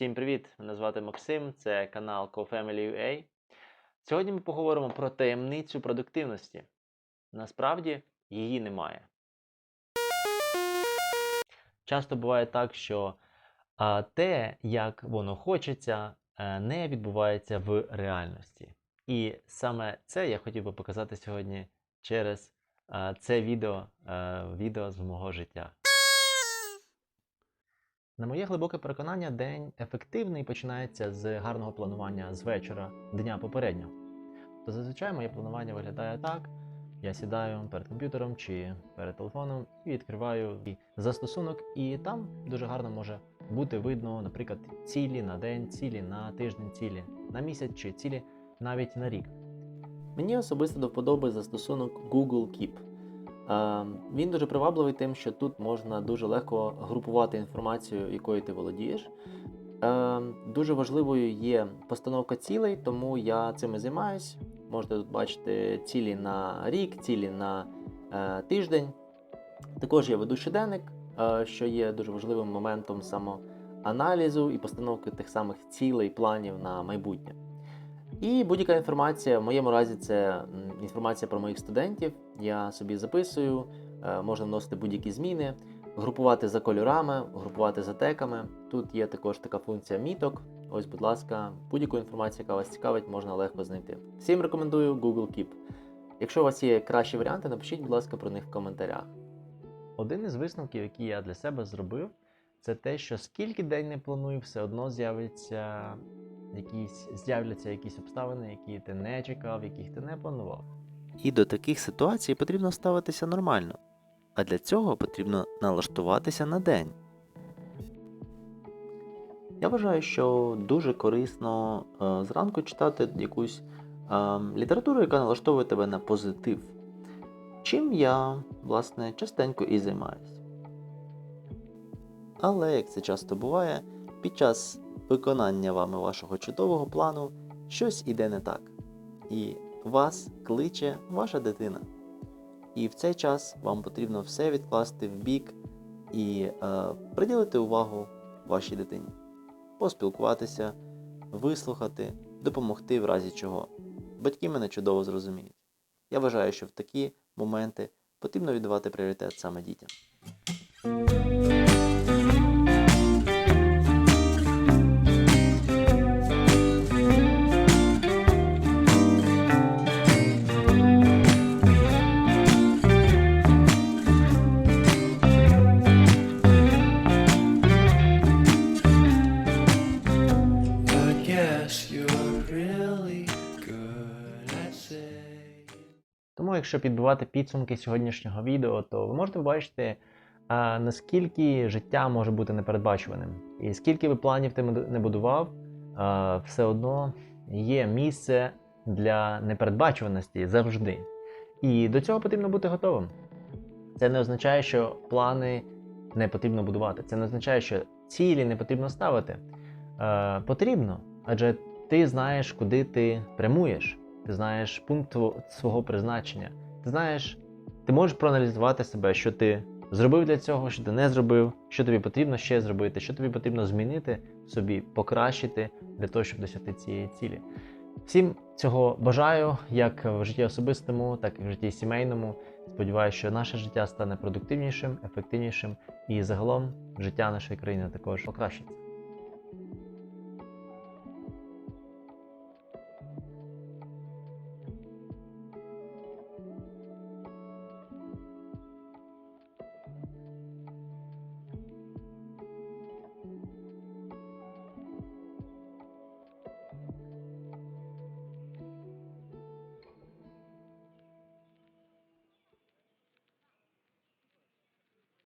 Всім привіт! Мене звати Максим, це канал CoFamily.ua. Сьогодні ми поговоримо про таємницю продуктивності. Насправді її немає. Часто буває так, що а, те, як воно хочеться, е, не відбувається в реальності. І саме це я хотів би показати сьогодні через а, це відео, е, відео з мого життя. На моє глибоке переконання, день ефективний починається з гарного планування з вечора дня попереднього. То зазвичай моє планування виглядає так: я сідаю перед комп'ютером чи перед телефоном і відкриваю застосунок, і там дуже гарно може бути видно, наприклад, цілі на день, цілі на тиждень, цілі на місяць чи цілі навіть на рік. Мені особисто до вподоби застосунок Google Keep. Е, Він дуже привабливий тим, що тут можна дуже легко групувати інформацію, якою ти володієш. Е, Дуже важливою є постановка цілей, тому я цим і займаюсь. Можете тут бачити цілі на рік, цілі на е, тиждень. Також я веду щоденник, що є дуже важливим моментом самоаналізу і постановки тих самих цілей, планів на майбутнє. І будь-яка інформація, в моєму разі, це інформація про моїх студентів. Я собі записую, е, можна вносити будь-які зміни, групувати за кольорами, групувати за теками. Тут є також така функція міток. Ось, будь ласка, будь-яку інформацію, яка вас цікавить, можна легко знайти. Всім рекомендую Google Keep. Якщо у вас є кращі варіанти, напишіть, будь ласка, про них в коментарях. Один із висновків, який я для себе зробив, це те, що скільки день не планую, все одно з'явиться якісь, з'являться якісь обставини, які ти не чекав, яких ти не планував. І до таких ситуацій потрібно ставитися нормально. А для цього потрібно налаштуватися на день. Я вважаю, що дуже корисно е, зранку читати якусь е, літературу, яка налаштовує тебе на позитив. Чим я, власне, частенько і займаюся. Але, як це часто буває, під час виконання вами вашого чудового плану щось іде не так. І вас кличе ваша дитина. І в цей час вам потрібно все відкласти в бік і е, приділити увагу вашій дитині, поспілкуватися, вислухати, допомогти в разі чого. Батьки мене чудово зрозуміють. Я вважаю, що в такі моменти потрібно віддавати пріоритет саме дітям. Really good. Тому, якщо підбивати підсумки сьогоднішнього відео, то ви можете побачити, наскільки життя може бути непередбачуваним. І скільки би планів ти не будував, все одно є місце для непередбачуваності завжди. І до цього потрібно бути готовим. Це не означає, що плани не потрібно будувати. Це не означає, що цілі не потрібно ставити. Е, потрібно, адже ти знаєш, куди ти прямуєш. Ти знаєш пункт свого призначення. Ти знаєш, ти можеш проаналізувати себе, що ти зробив для цього, що ти не зробив, що тобі потрібно ще зробити, що тобі потрібно змінити собі, покращити для того, щоб досягти цієї цілі. Всім цього бажаю, як в житті особистому, так і в житті сімейному. Сподіваюся, що наше життя стане продуктивнішим, ефективнішим і загалом життя нашої країни також покращиться.